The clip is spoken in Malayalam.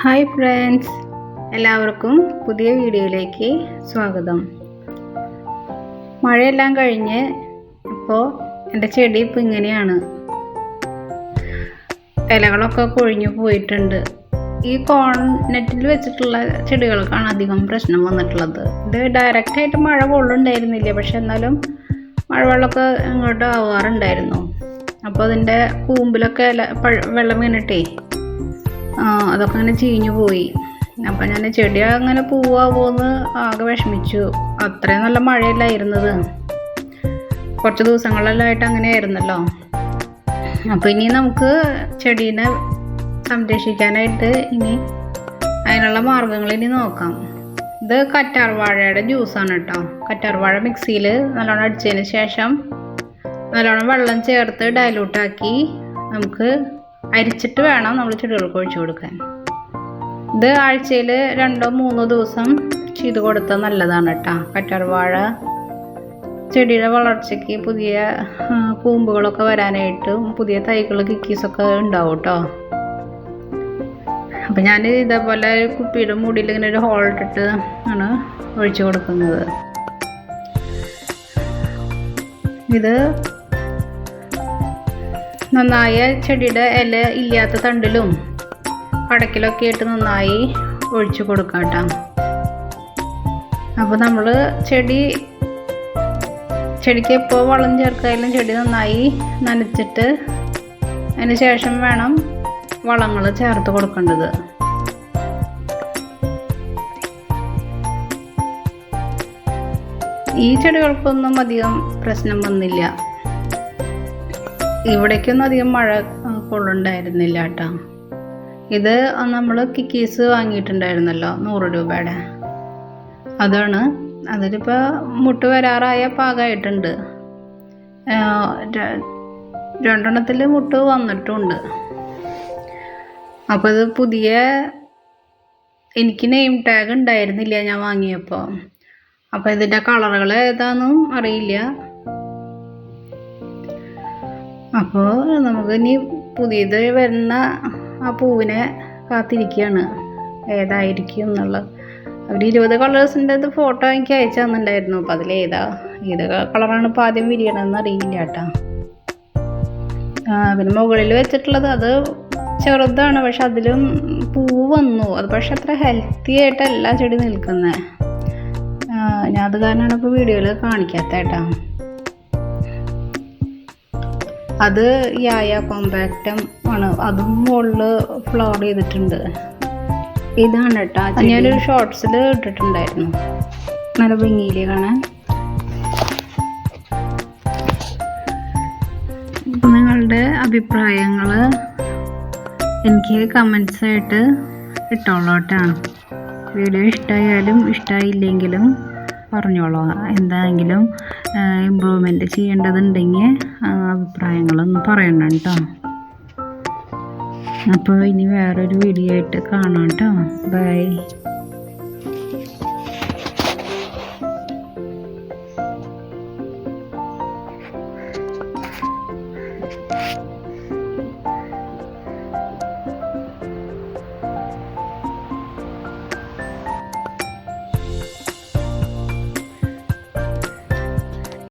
Hi friends. എല്ലാവർക്കും പുതിയ വീഡിയോയിലേക്ക് സ്വാഗതം. മഴയെല്ലാം കഴിഞ്ഞ് ഇപ്പോൾ എന്റെ ചെടി ഇപ്പോൾ ഇങ്ങനെയാണ്. ഇലകളൊക്കെ കൊഴിഞ്ഞു പോയിട്ടുണ്ട്. ഈ കോൺനെറ്റിൽ വെച്ചിട്ടുള്ള ചെടികൾക്കാണ് അധികം പ്രശ്നം വന്നിട്ടുള്ളത്. ഇത് ഡയറക്റ്റായിട്ട് മഴ കൊള്ളുണ്ടായിരുന്നില്ല പക്ഷെ എന്നാലും മഴവെള്ളമൊക്കെ ഇങ്ങോട്ട് ആവാറുണ്ടായിരുന്നു. അപ്പോൾ അതിന്റെ കൂമ്പിലൊക്കെ വെള്ളം വീണിട്ടേ അതൊക്കെ അങ്ങനെ ചീഞ്ഞു പോയി. അപ്പം ഞാൻ ചെടി അങ്ങനെ പൂവാവോന്ന് ആകെ വിഷമിച്ചു. അത്രയും നല്ല മഴയല്ലായിരുന്നത് കുറച്ച് ദിവസങ്ങളിലായിട്ട് അങ്ങനെ ആയിരുന്നല്ലോ. അപ്പോൾ ഇനി നമുക്ക് ചെടീനെ സംരക്ഷിക്കാനായിട്ട് ഇനി അതിനുള്ള മാർഗങ്ങൾ ഇനി നോക്കാം. ഇത് കറ്റാർവാഴയുടെ ജ്യൂസാണ് കേട്ടോ. കറ്റാർവാഴ മിക്സിയിൽ നല്ലോണം അടിച്ചതിന് ശേഷം നല്ലോണം വെള്ളം ചേർത്ത് ഡയലൂട്ടാക്കി നമുക്ക് അരിച്ചിട്ട് വേണം നമ്മൾ ചെടികൾക്ക് ഒഴിച്ചു കൊടുക്കാൻ. ഇത് ആഴ്ചയിൽ രണ്ടോ മൂന്നോ ദിവസം ചെയ്ത് കൊടുത്താൽ നല്ലതാണ് കേട്ടോ. കറ്റാർവാഴ ചെടിയുടെ വളർച്ചയ്ക്ക് പുതിയ കൂമ്പുകളൊക്കെ വരാനായിട്ടും പുതിയ തൈകൾ കിക്കീസൊക്കെ ഉണ്ടാവും കേട്ടോ. അപ്പം ഞാൻ ഇതേപോലെ കുപ്പിയുടെ മൂടിയിൽ ഇങ്ങനെ ഒരു ഹോൾ ഇട്ടിട്ട് ആണ് ഒഴിച്ചു കൊടുക്കുന്നത്. ഇത് നന്നായ ചെടിയുടെ ഇല ഇല്ലാത്ത തണ്ടിലും കടക്കിലൊക്കെ ആയിട്ട് നന്നായി ഒഴിച്ചു കൊടുക്കാം കേട്ടോ. അപ്പോൾ നമ്മൾ ചെടി ചെടിക്ക് എപ്പോൾ വളം ചേർക്കായാലും ചെടി നന്നായി നനച്ചിട്ട് അതിന് ശേഷം വേണം വളങ്ങൾ ചേർത്ത് കൊടുക്കേണ്ടത്. ഈ ചെടികൾക്കൊന്നും അധികം പ്രശ്നം വന്നില്ല. ഇവിടേക്കൊന്നും അധികം മഴ കൊള്ളുണ്ടായിരുന്നില്ല കേട്ടോ ഇത് നമ്മൾ കിക്കീസ് വാങ്ങിയിട്ടുണ്ടായിരുന്നല്ലോ നൂറ് രൂപയുടെ. അതാണ്. അതിലിപ്പോൾ മുട്ട് വരാറായ പാകമായിട്ടുണ്ട് രണ്ടെണ്ണത്തിൽ മുട്ട് വന്നിട്ടുണ്ട്. അപ്പോൾ ഇത് പുതിയ എനിക്ക് നെയിം ടാഗ് ഉണ്ടായിരുന്നില്ല ഞാൻ വാങ്ങിയപ്പോൾ അപ്പോൾ ഇതിന്റെ കളറുകൾ ഏതാണെന്നും അറിയില്ല. അപ്പോൾ നമുക്ക് ഇനി പുതിയത് വരുന്ന ആ പൂവിനെ കാത്തിരിക്കുകയാണ്. ഏതായിരിക്കും എന്നുള്ളത്. അവർ ഇരുപത് കളേഴ്സിന്റെ അത് ഫോട്ടോ എനിക്ക് അയച്ചു തന്നിട്ടുണ്ടായിരുന്നു. അപ്പോൾ അതിലേതാ ഏത്? കളറാണ് ഇപ്പോൾ ആദ്യം വിരിയണമെന്ന് അറിയില്ല കേട്ടോ. പിന്നെ മുകളിൽ വെച്ചിട്ടുള്ളത് അത് ചെറുതാണ്. പക്ഷെ അതിലും പൂവ് വന്നു. അത് പക്ഷെ അത്ര ഹെൽത്തി ആയിട്ടല്ല ചെടി നിൽക്കുന്നത് ഞാൻ അത് കാരണമാണ് ഇപ്പോൾ വീഡിയോയിൽ കാണിക്കാത്ത കേട്ടോ. അത് യായ കോമ്പാക്റ്റം ആണ്. അതും മുകളിൽ ഫ്ലോർ ചെയ്തിട്ടുണ്ട്. ഇതാണ് കേട്ടോ ഞാനൊരു ഷോർട്സിൽ ഇട്ടിട്ടുണ്ടായിരുന്നു. നല്ല ഭംഗിയിൽ കാണാൻ? നിങ്ങളുടെ അഭിപ്രായങ്ങൾ എനിക്ക് കമൻസായിട്ട് ഇട്ടോളോട്ടാണ് ഇട്ടോളൂ വീഡിയോ ഇഷ്ടമായാലും ഇഷ്ടമായില്ലെങ്കിലും പറഞ്ഞോളാം. എന്തെങ്കിലും ഇമ്പ്രൂവ്മെന്റ് ചെയ്യേണ്ടതുണ്ടെങ്കിൽ അഭിപ്രായങ്ങളൊന്ന് പറയണം കേട്ടോ. അപ്പോൾ ഇനി വേറൊരു വീഡിയോ ആയിട്ട് കാണാം കേട്ടോ. ബൈ